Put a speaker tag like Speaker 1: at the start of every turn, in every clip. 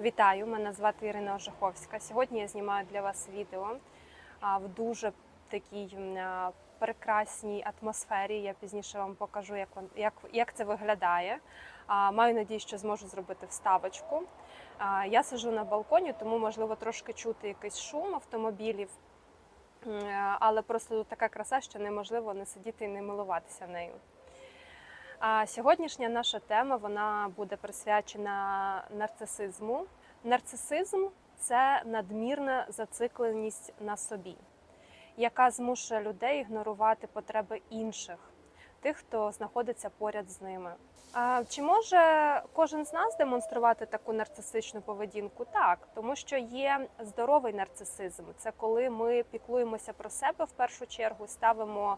Speaker 1: Вітаю, мене звати Ірина Ожаховська. Сьогодні я знімаю для вас відео в дуже такій прекрасній атмосфері. Я пізніше вам покажу, як, як, як це виглядає. Маю надію, що зможу зробити вставочку. Я сиджу на балконі, тому можливо трошки чути якийсь шум автомобілів. Але просто тут така краса, що неможливо не сидіти і не милуватися нею. А сьогоднішня наша тема вона буде присвячена нарцисизму. Нарцисизм це надмірна зацикленість на собі, яка змушує людей ігнорувати потреби інших, тих, хто знаходиться поряд з ними. А чи може кожен з нас демонструвати таку нарцисичну поведінку? Так, тому що є здоровий нарцисизм. Це коли ми піклуємося про себе в першу чергу, ставимо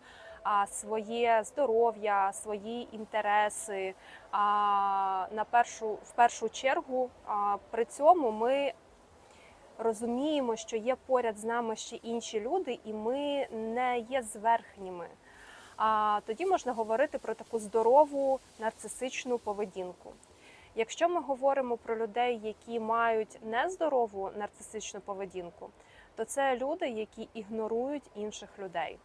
Speaker 1: своє здоров'я, свої інтереси. На першу, в першу чергу при цьому ми розуміємо, що є поряд з нами ще інші люди, і ми не є зверхніми. А тоді можна говорити про таку здорову нарцисичну поведінку. Якщо ми говоримо про людей, які мають нездорову нарцисичну поведінку, то це люди, які ігнорують інших людей.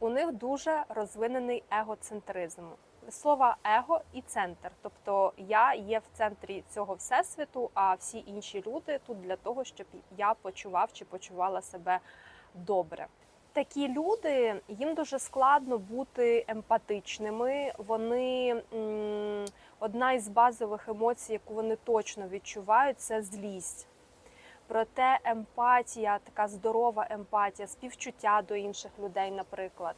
Speaker 1: У них дуже розвинений егоцентризм. Слово его і центр, тобто я є в центрі цього всесвіту, а всі інші люди тут для того, щоб я почував чи почувала себе добре. Такі люди їм дуже складно бути емпатичними. Вони одна із базових емоцій, яку вони точно відчувають, це злість. Проте емпатія, така здорова емпатія, співчуття до інших людей, наприклад,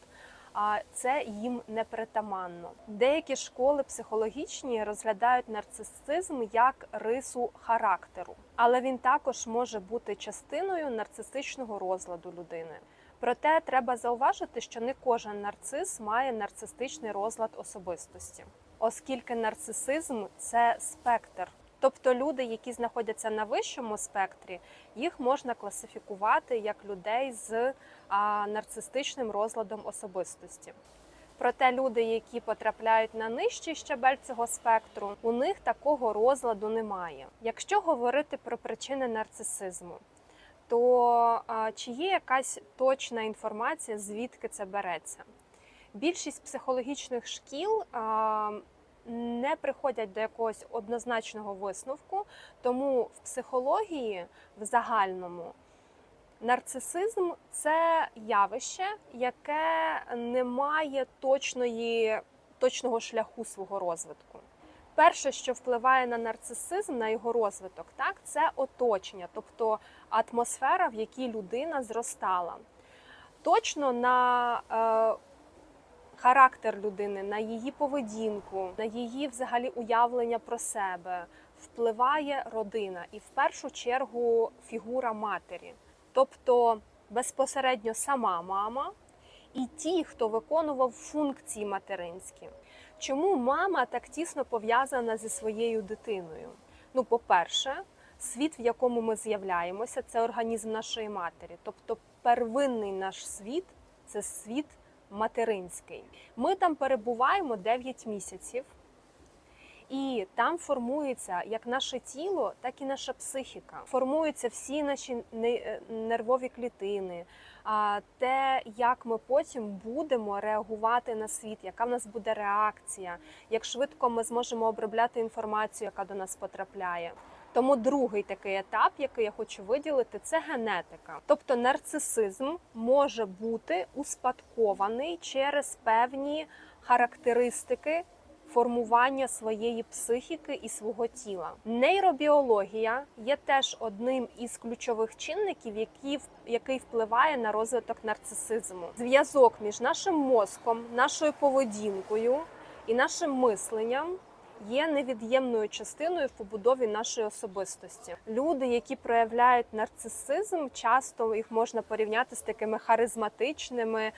Speaker 1: а це їм не притаманно. Деякі школи психологічні розглядають нарцисизм як рису характеру, але він також може бути частиною нарцистичного розладу людини. Проте треба зауважити, що не кожен нарцис має нарцистичний розлад особистості, оскільки нарцисизм це спектр. Тобто люди, які знаходяться на вищому спектрі, їх можна класифікувати як людей з а, нарцистичним розладом особистості. Проте люди, які потрапляють на нижчий щабель цього спектру, у них такого розладу немає. Якщо говорити про причини нарцисизму, то а, чи є якась точна інформація, звідки це береться? Більшість психологічних шкіл а, не приходять до якогось однозначного висновку, тому в психології в загальному нарцисизм це явище, яке не має точної, точного шляху свого розвитку. Перше, що впливає на нарцисизм, на його розвиток, так це оточення, тобто атмосфера, в якій людина зростала. Точно на е, характер людини, на її поведінку, на її взагалі уявлення про себе впливає родина і в першу чергу фігура матері, тобто безпосередньо сама мама і ті, хто виконував функції материнські. Чому мама так тісно пов'язана зі своєю дитиною? Ну, по-перше, світ, в якому ми з'являємося, це організм нашої матері. Тобто первинний наш світ це світ материнський. Ми там перебуваємо 9 місяців, і там формується як наше тіло, так і наша психіка. Формуються всі наші е, нервові клітини, те, як ми потім будемо реагувати на світ, яка в нас буде реакція, як швидко ми зможемо обробляти інформацію, яка до нас потрапляє. Тому другий такий етап, який я хочу виділити, це генетика. Тобто нарцисизм може бути успадкований через певні характеристики формування своєї психіки і свого тіла. Нейробіологія є теж одним із ключових чинників, які, який впливає на розвиток нарцисизму. Зв'язок між нашим мозком, нашою поведінкою і нашим мисленням. Є невід'ємною частиною в побудові нашої особистості. Люди, які проявляють нарцисизм, часто їх можна порівняти з такими харизматичними,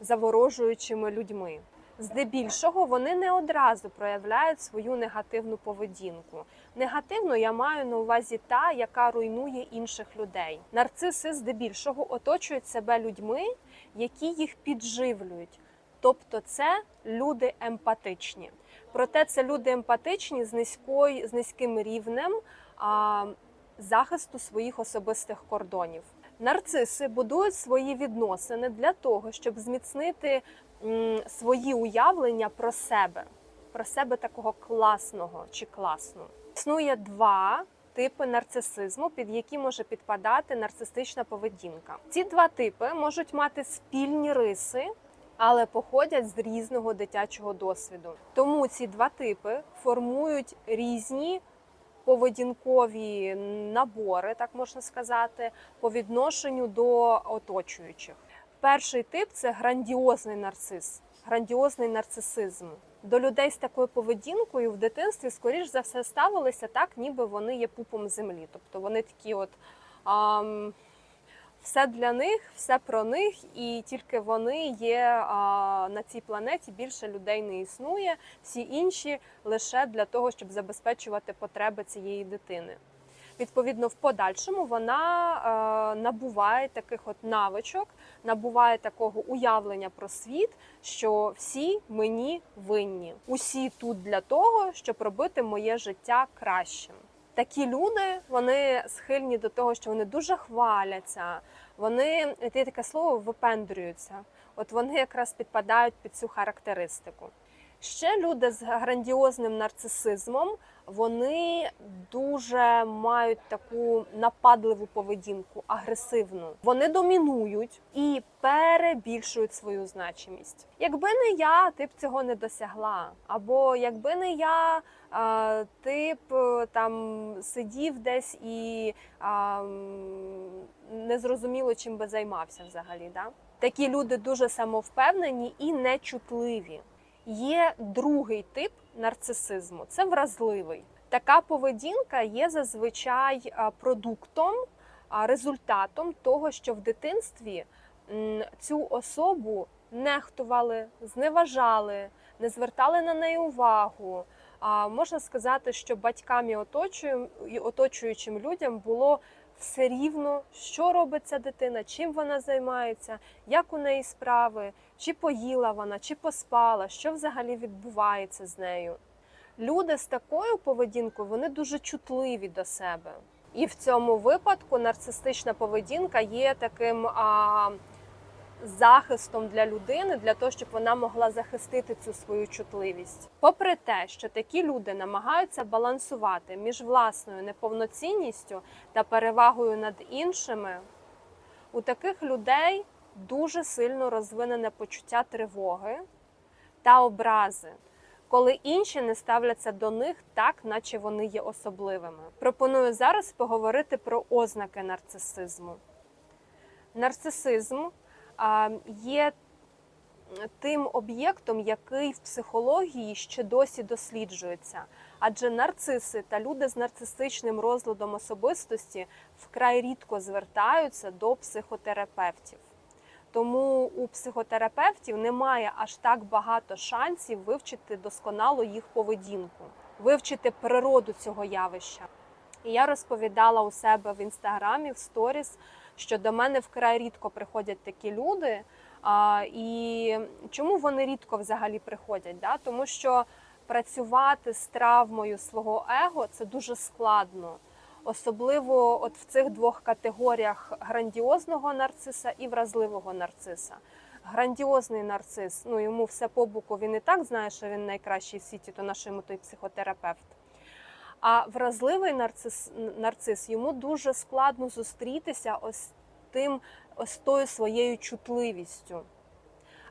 Speaker 1: заворожуючими людьми. Здебільшого вони не одразу проявляють свою негативну поведінку. Негативно я маю на увазі та, яка руйнує інших людей. Нарциси здебільшого оточують себе людьми, які їх підживлюють. Тобто це люди емпатичні. Проте це люди емпатичні з низькою з низьким рівнем а, захисту своїх особистих кордонів. Нарциси будують свої відносини для того, щоб зміцнити м, свої уявлення про себе, про себе такого класного чи класну. Існує два типи нарцисизму, під які може підпадати нарцистична поведінка. Ці два типи можуть мати спільні риси, але походять з різного дитячого досвіду. Тому ці два типи формують різні поведінкові набори, так можна сказати, по відношенню до оточуючих. Перший тип це грандіозний нарцис, грандіозний нарцисизм. До людей з такою поведінкою в дитинстві, скоріш за все, ставилися так, ніби вони є пупом землі. Тобто вони такі, от ам, все для них, все про них, і тільки вони є а, на цій планеті. Більше людей не існує. Всі інші лише для того, щоб забезпечувати потреби цієї дитини. Відповідно, в подальшому вона е, набуває таких от навичок, набуває такого уявлення про світ, що всі мені винні. Усі тут для того, щоб робити моє життя кращим. Такі люди вони схильні до того, що вони дуже хваляться. Вони є таке слово випендрюються. От вони якраз підпадають під цю характеристику. Ще люди з грандіозним нарцисизмом вони дуже мають таку нападливу поведінку, агресивну. Вони домінують і перебільшують свою значимість. Якби не я, ти б цього не досягла. Або якби не я, а, ти б е, там сидів десь і м, чим би займався взагалі. Да? Такі люди дуже самовпевнені і нечутливі. Є другий тип нарцисизму це вразливий. Така поведінка є зазвичай продуктом, результатом того, що в дитинстві цю особу нехтували, зневажали, не звертали на неї увагу. А можна сказати, що батькам і оточуєм- і оточуючим людям було все рівно, що робить ця дитина, чим вона займається, як у неї справи, чи поїла вона, чи поспала, що взагалі відбувається з нею. Люди з такою поведінкою вони дуже чутливі до себе. І в цьому випадку нарцистична поведінка є таким а, захистом для людини, для того, щоб вона могла захистити цю свою чутливість. Попри те, що такі люди намагаються балансувати між власною неповноцінністю та перевагою над іншими, у таких людей дуже сильно розвинене почуття тривоги та образи. Коли інші не ставляться до них так, наче вони є особливими. Пропоную зараз поговорити про ознаки нарцисизму. Нарцисизм є тим об'єктом, який в психології ще досі досліджується. Адже нарциси та люди з нарцистичним розладом особистості вкрай рідко звертаються до психотерапевтів. Тому у психотерапевтів немає аж так багато шансів вивчити досконало їх поведінку, вивчити природу цього явища. І я розповідала у себе в інстаграмі в сторіс, що до мене вкрай рідко приходять такі люди. А, і чому вони рідко взагалі приходять? Да? Тому що працювати з травмою свого его це дуже складно. Особливо от в цих двох категоріях грандіозного нарциса і вразливого нарциса. Грандіозний нарцис, ну йому все по боку, він і так знає, що він найкращий в світі, то на що йому той психотерапевт. А вразливий нарцис, нарцис йому дуже складно зустрітися ось тим, ось тою своєю чутливістю.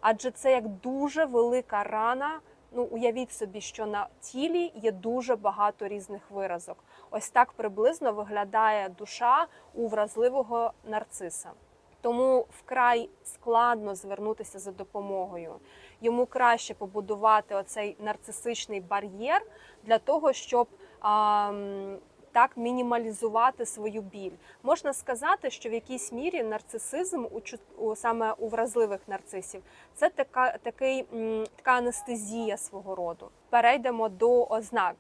Speaker 1: Адже це як дуже велика рана. Ну, уявіть собі, що на тілі є дуже багато різних виразок. Ось так приблизно виглядає душа у вразливого нарциса. Тому вкрай складно звернутися за допомогою. Йому краще побудувати оцей нарцисичний бар'єр для того, щоб так мінімалізувати свою біль. Можна сказати, що в якійсь мірі нарцисизм у, саме у вразливих нарцисів це така, такий, така анестезія свого роду. Перейдемо до ознак.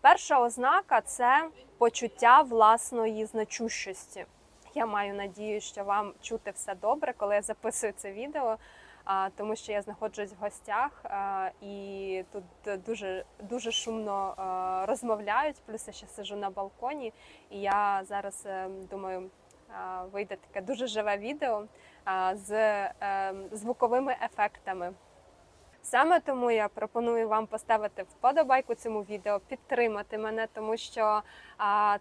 Speaker 1: Перша ознака це почуття власної значущості. Я маю надію, що вам чути все добре, коли я записую це відео. Тому що я знаходжусь в гостях і тут дуже дуже шумно розмовляють. Плюс я ще сижу на балконі, і я зараз е, думаю, вийде таке дуже живе відео з е, звуковими ефектами. Саме тому я пропоную вам поставити вподобайку цьому відео, підтримати мене, тому що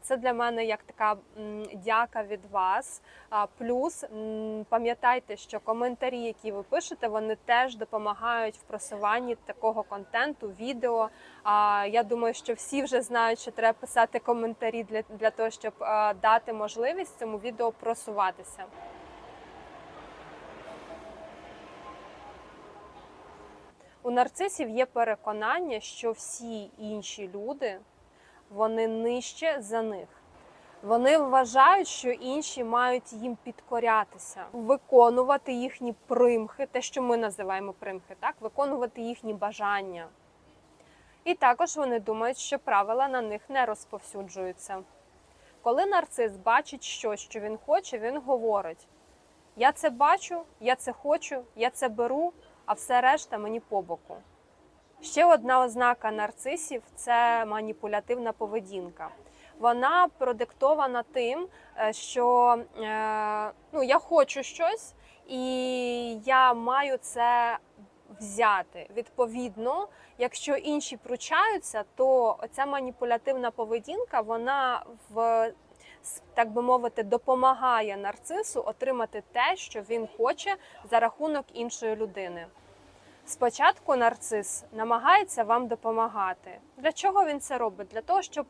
Speaker 1: це для мене як така дяка від вас. Плюс пам'ятайте, що коментарі, які ви пишете, вони теж допомагають в просуванні такого контенту, відео. Я думаю, що всі вже знають, що треба писати коментарі для, для того, щоб дати можливість цьому відео просуватися. У нарцисів є переконання, що всі інші люди вони нижче за них. Вони вважають, що інші мають їм підкорятися, виконувати їхні примхи, те, що ми називаємо примхи, так виконувати їхні бажання. І також вони думають, що правила на них не розповсюджуються. Коли нарцис бачить щось, що він хоче, він говорить: Я це бачу, я це хочу, я це беру, а все решта мені по боку. Ще одна ознака нарцисів це маніпулятивна поведінка. Вона продиктована тим, е, що е, ну, я хочу щось, і я маю це взяти. Відповідно, якщо інші пручаються, то ця маніпулятивна поведінка вона в так би мовити, допомагає нарцису отримати те, що він хоче за рахунок іншої людини. Спочатку нарцис намагається вам допомагати. Для чого він це робить? Для того, щоб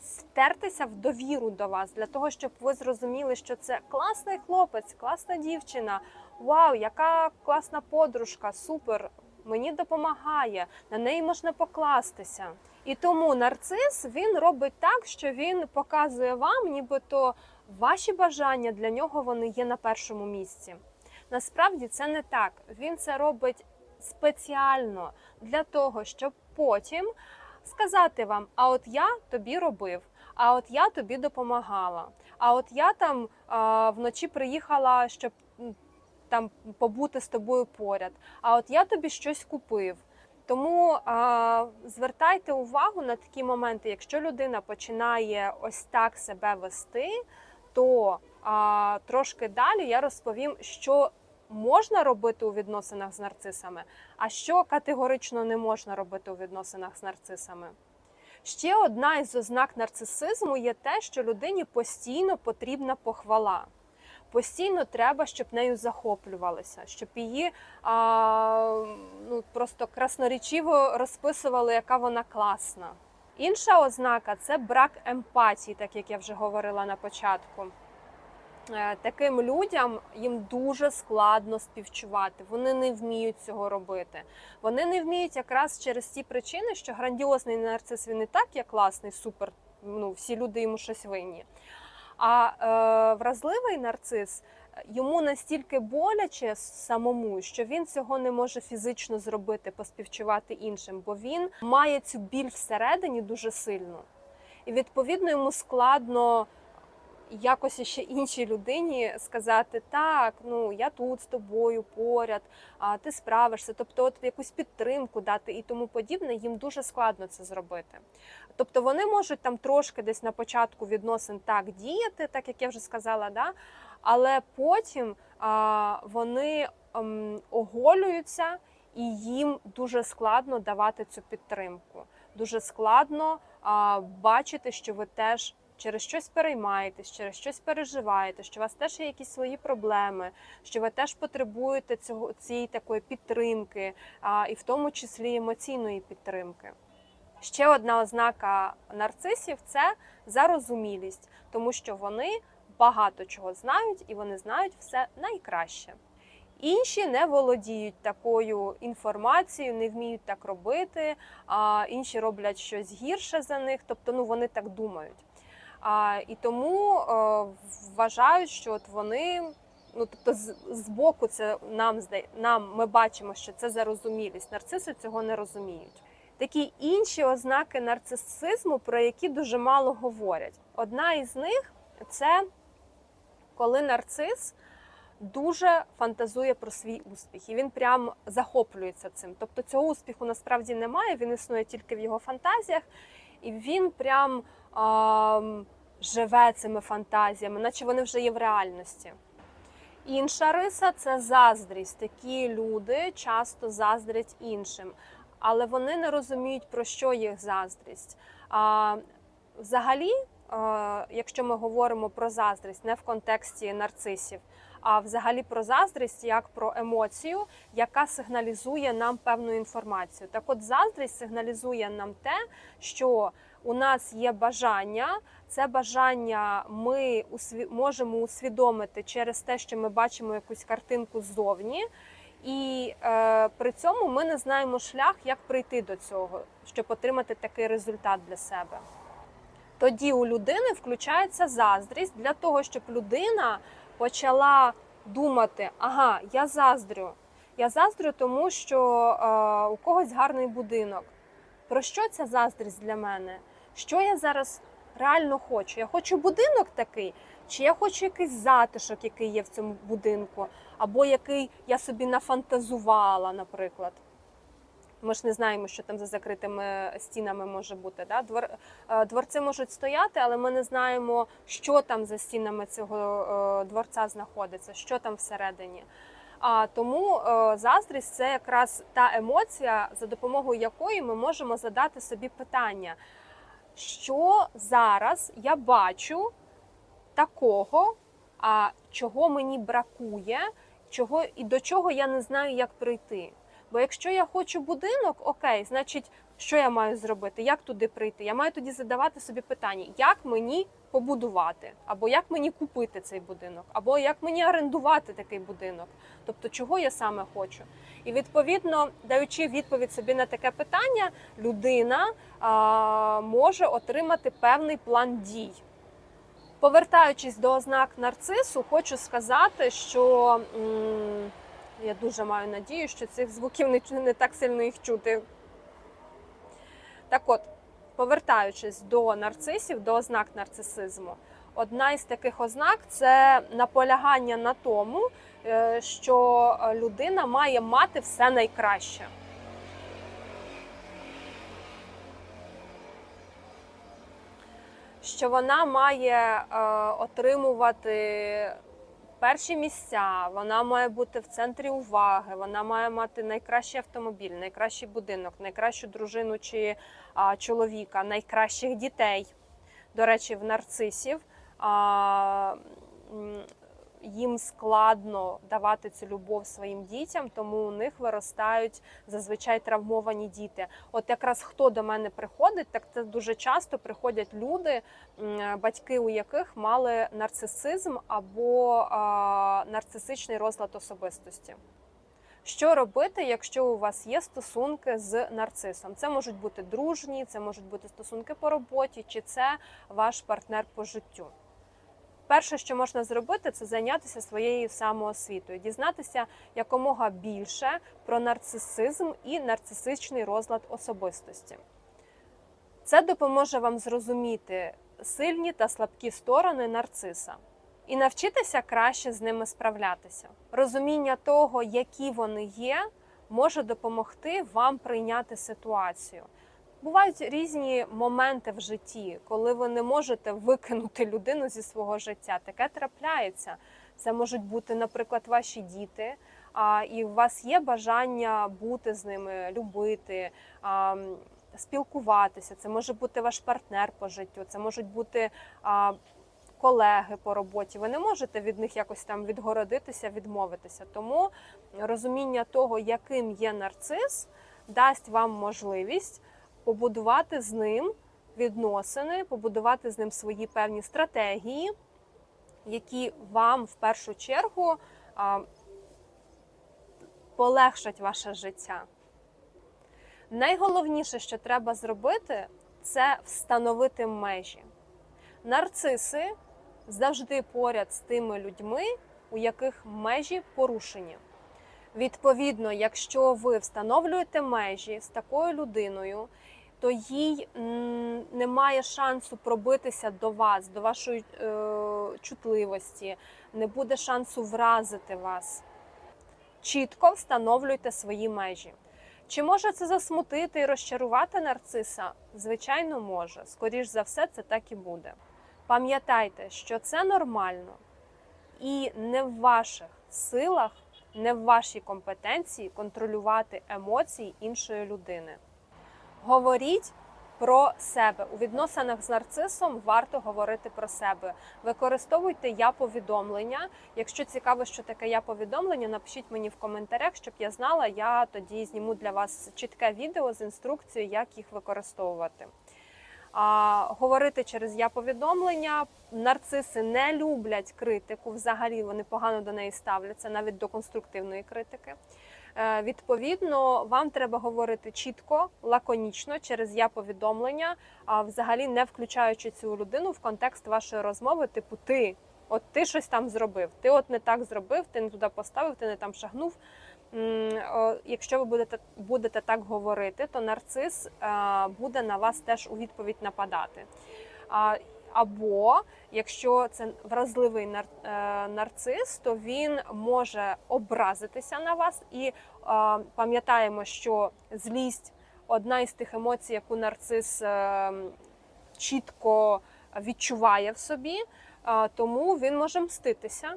Speaker 1: втертися в довіру до вас, для того, щоб ви зрозуміли, що це класний хлопець, класна дівчина. Вау, яка класна подружка, супер! Мені допомагає, на неї можна покластися. І тому нарцис він робить так, що він показує вам, нібито ваші бажання для нього вони є на першому місці. Насправді це не так. Він це робить спеціально для того, щоб потім сказати вам: а от я тобі робив, а от я тобі допомагала. А от я там а, вночі приїхала, щоб там побути з тобою поряд. А от я тобі щось купив. Тому а, звертайте увагу на такі моменти, якщо людина починає ось так себе вести, то а, трошки далі я розповім, що можна робити у відносинах з нарцисами, а що категорично не можна робити у відносинах з нарцисами. Ще одна із ознак нарцисизму є те, що людині постійно потрібна похвала. Постійно треба, щоб нею захоплювалися, щоб її а, ну, просто красноречиво розписували, яка вона класна. Інша ознака це брак емпатії, так як я вже говорила на початку. Е, Таким людям їм дуже складно співчувати. Вони не вміють цього робити. Вони не вміють якраз через ті причини, що грандіозний нарцис він і так є класний, супер. Ну всі люди йому щось винні. А е, вразливий нарцис йому настільки боляче самому, що він цього не може фізично зробити, поспівчувати іншим, бо він має цю біль всередині дуже сильно. І відповідно йому складно якось ще іншій людині сказати так, ну я тут з тобою поряд, а ти справишся, тобто, от якусь підтримку дати і тому подібне, їм дуже складно це зробити. Тобто вони можуть там трошки десь на початку відносин так діяти, так як я вже сказала, да? але потім а, вони ем, оголюються і їм дуже складно давати цю підтримку. Дуже складно а, бачити, що ви теж через щось переймаєтесь, через щось переживаєте, що у вас теж є якісь свої проблеми, що ви теж потребуєте цього цієї такої підтримки, а, і в тому числі емоційної підтримки. Ще одна ознака нарцисів це зарозумілість, тому що вони багато чого знають і вони знають все найкраще. Інші не володіють такою інформацією, не вміють так робити, а інші роблять щось гірше за них, тобто ну вони так думають. А, І тому е, вважають, що от вони, ну тобто, з, з боку це нам нам ми бачимо, що це зарозумілість. Нарциси цього не розуміють. Такі інші ознаки нарцисизму, про які дуже мало говорять. Одна із них це коли нарцис дуже фантазує про свій успіх, і він прям захоплюється цим. Тобто цього успіху насправді немає, він існує тільки в його фантазіях, і він прям ем, живе цими фантазіями, наче вони вже є в реальності. Інша риса це заздрість. Такі люди часто заздрять іншим, але вони не розуміють, про що їх заздрість. А, взагалі, якщо ми говоримо про заздрість, не в контексті нарцисів, а взагалі про заздрість як про емоцію, яка сигналізує нам певну інформацію. Так от заздрість сигналізує нам те, що у нас є бажання, це бажання ми можемо усвідомити через те, що ми бачимо якусь картинку ззовні. І е, при цьому ми не знаємо шлях, як прийти до цього, щоб отримати такий результат для себе. Тоді у людини включається заздрість для того, щоб людина почала думати: ага, я заздрю. Я заздрю, тому що е, у когось гарний будинок. Про що ця заздрість для мене? Що я зараз реально хочу? Я хочу будинок такий, чи я хочу якийсь затишок, який є в цьому будинку, або який я собі нафантазувала, наприклад. Ми ж не знаємо, що там за закритими стінами може бути. Да? Двор, е, дворці можуть стояти, але ми не знаємо, що там за стінами цього е, дворця знаходиться, що там всередині. А тому е, заздрість це якраз та емоція, за допомогою якої ми можемо задати собі питання, що зараз я бачу такого, а чого мені бракує, чого і до чого я не знаю, як прийти. Бо якщо я хочу будинок, окей, значить, що я маю зробити? Як туди прийти? Я маю тоді задавати собі питання, як мені побудувати, або як мені купити цей будинок, або як мені орендувати такий будинок. Тобто, чого я саме хочу. І відповідно, даючи відповідь собі на таке питання, людина а, може отримати певний план дій. Повертаючись до ознак нарцису, хочу сказати, що м, я дуже маю надію, що цих звуків не, не так сильно їх чути. Так от, повертаючись до нарцисів, до ознак нарцисизму, одна із таких ознак це наполягання на тому, е, що людина має мати все найкраще. Що вона має е, отримувати перші місця, вона має бути в центрі уваги, вона має мати найкращий автомобіль, найкращий будинок, найкращу дружину чи а, чоловіка, найкращих дітей. До речі, в нарцисів а, їм складно давати цю любов своїм дітям, тому у них виростають зазвичай травмовані діти. От якраз хто до мене приходить, так це дуже часто приходять люди, батьки у яких мали нарцисизм або нарцисичний розлад особистості. Що робити, якщо у вас є стосунки з нарцисом? Це можуть бути дружні, це можуть бути стосунки по роботі, чи це ваш партнер по життю. Перше, що можна зробити, це зайнятися своєю самоосвітою, дізнатися якомога більше про нарцисизм і нарцисичний розлад особистості. Це допоможе вам зрозуміти сильні та слабкі сторони нарциса і навчитися краще з ними справлятися. Розуміння того, які вони є, може допомогти вам прийняти ситуацію. Бувають різні моменти в житті, коли ви не можете викинути людину зі свого життя. Таке трапляється. Це можуть бути, наприклад, ваші діти, а, і у вас є бажання бути з ними, любити, а, спілкуватися. Це може бути ваш партнер по життю, це можуть бути а, колеги по роботі. Ви не можете від них якось там відгородитися, відмовитися. Тому розуміння того, яким є нарцис, дасть вам можливість побудувати з ним відносини, побудувати з ним свої певні стратегії, які вам в першу чергу полегшать ваше життя. Найголовніше, що треба зробити, це встановити межі. Нарциси завжди поряд з тими людьми, у яких межі порушені. Відповідно, якщо ви встановлюєте межі з такою людиною, то їй немає шансу пробитися до вас, до вашої е, чутливості, не буде шансу вразити вас. Чітко встановлюйте свої межі. Чи може це засмутити і розчарувати нарциса? Звичайно, може. Скоріш за все, це так і буде. Пам'ятайте, що це нормально і не в ваших силах, не в вашій компетенції контролювати емоції іншої людини. Говоріть про себе у відносинах з нарцисом варто говорити про себе. Використовуйте я повідомлення. Якщо цікаво, що таке я повідомлення, напишіть мені в коментарях, щоб я знала. Я тоді зніму для вас чітке відео з інструкцією, як їх використовувати. А, говорити через я повідомлення. Нарциси не люблять критику. Взагалі вони погано до неї ставляться, навіть до конструктивної критики. Е, Відповідно, вам треба говорити чітко, лаконічно через я повідомлення, а взагалі не включаючи цю людину в контекст вашої розмови, типу ти. От ти щось там зробив, ти от не так зробив, ти не туди поставив, ти не там шагнув. Якщо ви будете, будете так говорити, то нарцис е, буде на вас теж у відповідь нападати. Або якщо це вразливий е, нарцис, то він може образитися на вас. І е, пам'ятаємо, що злість одна із тих емоцій, яку нарцис е, чітко відчуває в собі, тому він може мститися.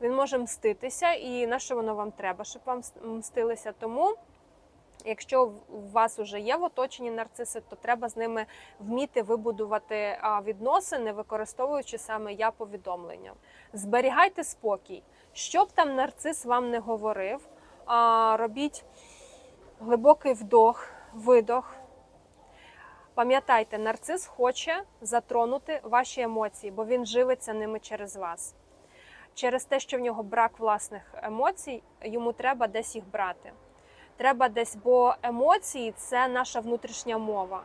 Speaker 1: Він може мститися, і на що воно вам треба, щоб вам мстилися. Тому, якщо у вас вже є в оточенні нарциси, то треба з ними вміти вибудувати відносини, використовуючи саме я повідомлення. Зберігайте спокій. Що б там нарцис вам не говорив, робіть глибокий вдох, видох. Пам'ятайте, нарцис хоче затронути ваші емоції, бо він живиться ними через вас. Через те, що в нього брак власних емоцій, йому треба десь їх брати. Треба десь, бо емоції це наша внутрішня мова.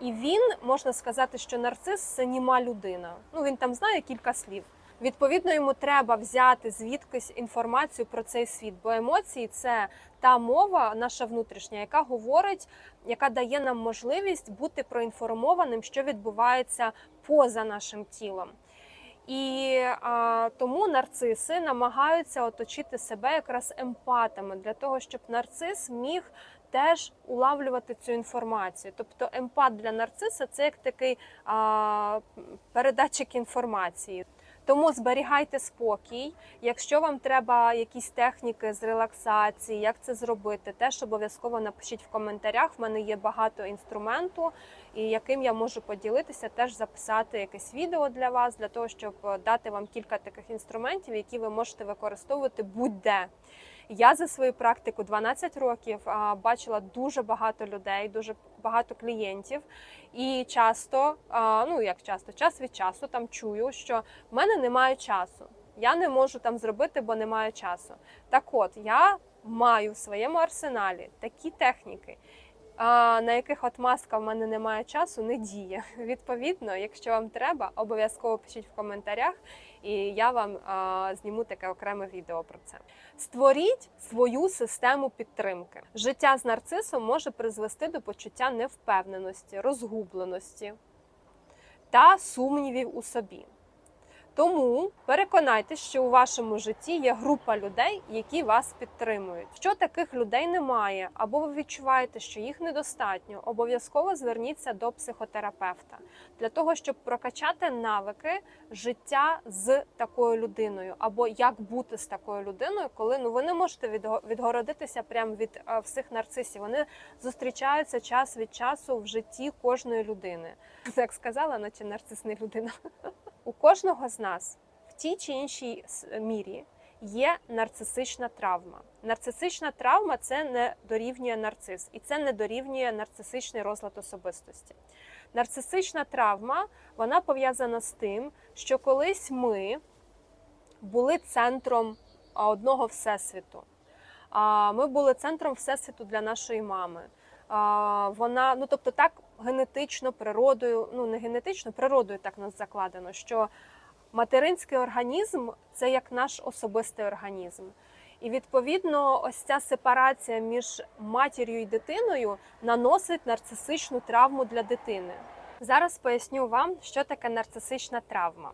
Speaker 1: І він можна сказати, що нарцис це німа людина. Ну він там знає кілька слів. Відповідно, йому треба взяти звідкись інформацію про цей світ, бо емоції це та мова, наша внутрішня, яка говорить, яка дає нам можливість бути проінформованим, що відбувається поза нашим тілом. І а, тому нарциси намагаються оточити себе якраз емпатами для того, щоб нарцис міг теж улавлювати цю інформацію. Тобто емпат для нарциса це як такий а, передатчик інформації. Тому зберігайте спокій. Якщо вам треба якісь техніки з релаксації, як це зробити, теж обов'язково напишіть в коментарях. В мене є багато інструменту, і яким я можу поділитися, теж записати якесь відео для вас, для того, щоб дати вам кілька таких інструментів, які ви можете використовувати будь-де. Я за свою практику 12 років бачила дуже багато людей, дуже багато клієнтів, і часто, ну як часто, час від часу там чую, що в мене немає часу. Я не можу там зробити, бо немає часу. Так от я маю в своєму арсеналі такі техніки, на яких от маска в мене немає часу, не діє. Відповідно, якщо вам треба, обов'язково пишіть в коментарях, і я вам зніму таке окреме відео про це. Створіть свою систему підтримки. Життя з нарцисом може призвести до почуття невпевненості, розгубленості та сумнівів у собі. Тому переконайтесь, що у вашому житті є група людей, які вас підтримують. Що таких людей немає, або ви відчуваєте, що їх недостатньо, обов'язково зверніться до психотерапевта для того, щоб прокачати навики життя з такою людиною, або як бути з такою людиною, коли ну ви не можете відго- відгородитися прямо від е, всіх нарцисів. Вони зустрічаються час від часу в житті кожної людини. Як сказала, наче нарцис не людина. У кожного з нас в тій чи іншій мірі є нарцисична травма. Нарцисична травма це не дорівнює нарцис, і це не дорівнює нарцисичний розлад особистості. Нарцисична травма вона пов'язана з тим, що колись ми були центром одного всесвіту. Ми були центром всесвіту для нашої мами. Вона, ну тобто, так генетично, природою, ну не генетично, природою так нас закладено, що материнський організм це як наш особистий організм. І відповідно, ось ця сепарація між матір'ю і дитиною наносить нарцисичну травму для дитини. Зараз поясню вам, що таке нарцисична травма.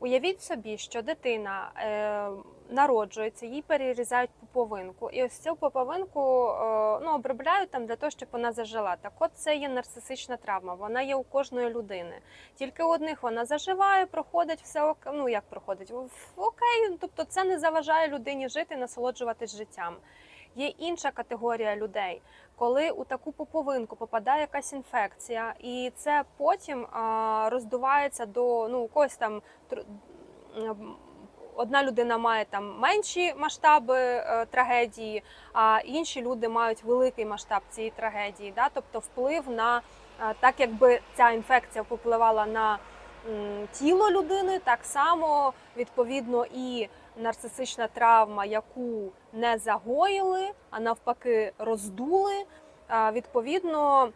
Speaker 1: Уявіть собі, що дитина е, народжується, їй перерізають пуповинку, і ось цю пуповинку е, ну, обробляють там для того, щоб вона зажила. Так от це є нарцисична травма, вона є у кожної людини. Тільки у одних вона заживає, проходить все ок... ну як проходить? Окей, тобто це не заважає людині жити, насолоджуватись життям. Є інша категорія людей, коли у таку пуповинку попадає якась інфекція, і це потім роздувається до ну когось там одна людина має там менші масштаби е, трагедії, а інші люди мають великий масштаб цієї трагедії. Да? Тобто вплив на е, так, якби ця інфекція попливала на тіло людини, так само відповідно і нарцисична травма, яку не загоїли, а навпаки роздули. Відповідно,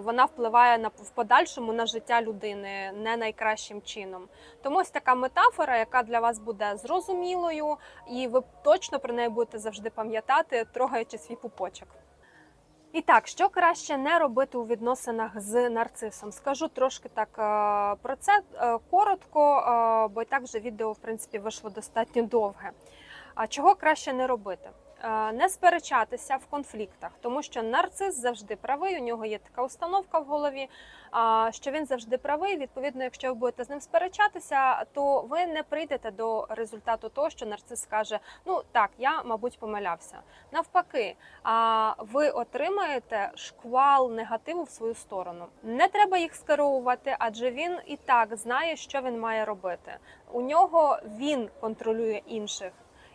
Speaker 1: вона впливає на в подальшому на життя людини не найкращим чином. Тому ось така метафора, яка для вас буде зрозумілою, і ви точно про неї будете завжди пам'ятати, трогаючи свій пупочок. І так, що краще не робити у відносинах з нарцисом? Скажу трошки так е, про це е, коротко, е, бо і так вже відео в принципі вийшло достатньо довге. А чого краще не робити? Е, Не сперечатися в конфліктах, тому що нарцис завжди правий. У нього є така установка в голові, що він завжди правий. Відповідно, якщо ви будете з ним сперечатися, то ви не прийдете до результату того, що нарцис скаже: Ну так, я мабуть помилявся. Навпаки, ви отримаєте шквал негативу в свою сторону. Не треба їх скеровувати, адже він і так знає, що він має робити. У нього він контролює інших.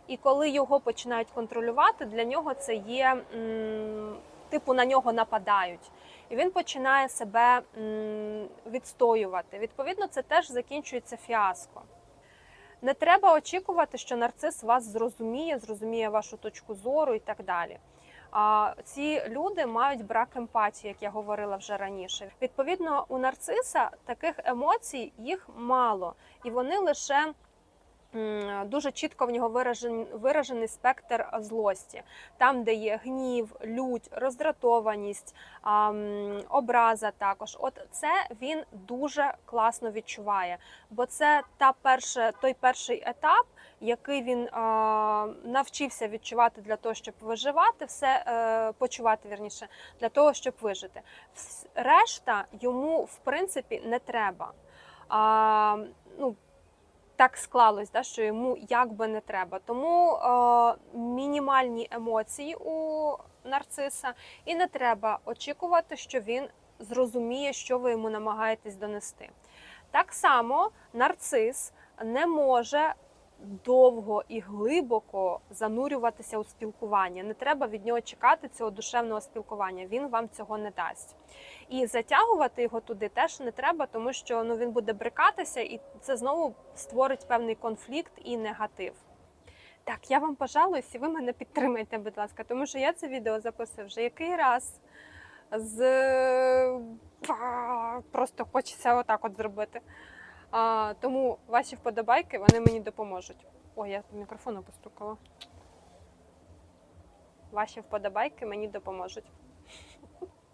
Speaker 1: І коли його починають контролювати, для нього це є типу на нього нападають. І він починає себе відстоювати. Відповідно, це теж закінчується фіаско. Не треба очікувати, що нарцис вас зрозуміє, зрозуміє вашу точку зору і так далі. А ці люди мають брак емпатії, як я говорила вже раніше. Відповідно, у нарциса таких емоцій їх мало, і вони лише дуже чітко в нього виражений, виражений спектр злості. Там, де є гнів, лють, роздратованість, образа також. От це він дуже класно відчуває, бо це та перша, той перший етап, який він навчився відчувати для того, щоб виживати, все е, почувати вірніше, для того, щоб вижити. Решта йому в принципі не треба. А, ну, так склалось, да, що йому якби не треба. Тому е, мінімальні емоції у нарциса, і не треба очікувати, що він зрозуміє, що ви йому намагаєтесь донести. Так само нарцис не може довго і глибоко занурюватися у спілкування. Не треба від нього чекати цього душевного спілкування. Він вам цього не дасть. І затягувати його туди теж не треба, тому що ну він буде брикатися, і це знову створить певний конфлікт і негатив. Так, я вам пожалуюсь, і ви мене підтримайте, будь ласка, тому що я це відео записую вже який раз з просто хочеться отак от зробити. А, тому ваші вподобайки вони мені допоможуть. Ой, я по мікрофону постукала. Ваші вподобайки мені допоможуть.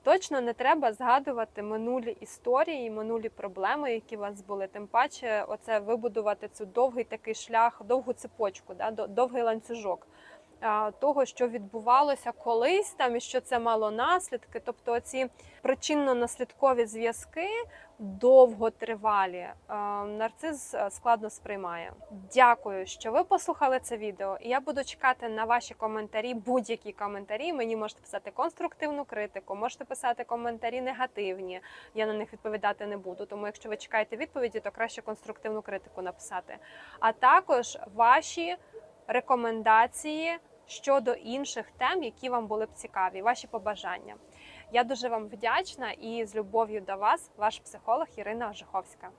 Speaker 1: Точно не треба згадувати минулі історії, минулі проблеми, які у вас були. Тим паче, оце вибудувати цю довгий такий шлях, довгу цепочку, да, довгий ланцюжок того, що відбувалося колись там, і що це мало наслідки. Тобто, ці причинно-наслідкові зв'язки довготривалі. а, Нарцис е, складно сприймає. Дякую, що ви послухали це відео. І я буду чекати на ваші коментарі, будь-які коментарі. Мені можете писати конструктивну критику, можете писати коментарі негативні. Я на них відповідати не буду. Тому, якщо ви чекаєте відповіді, то краще конструктивну критику написати. А також ваші рекомендації щодо інших тем, які вам були б цікаві, ваші побажання. Я дуже вам вдячна і з любов'ю до вас, ваш психолог Ірина Ожиховська.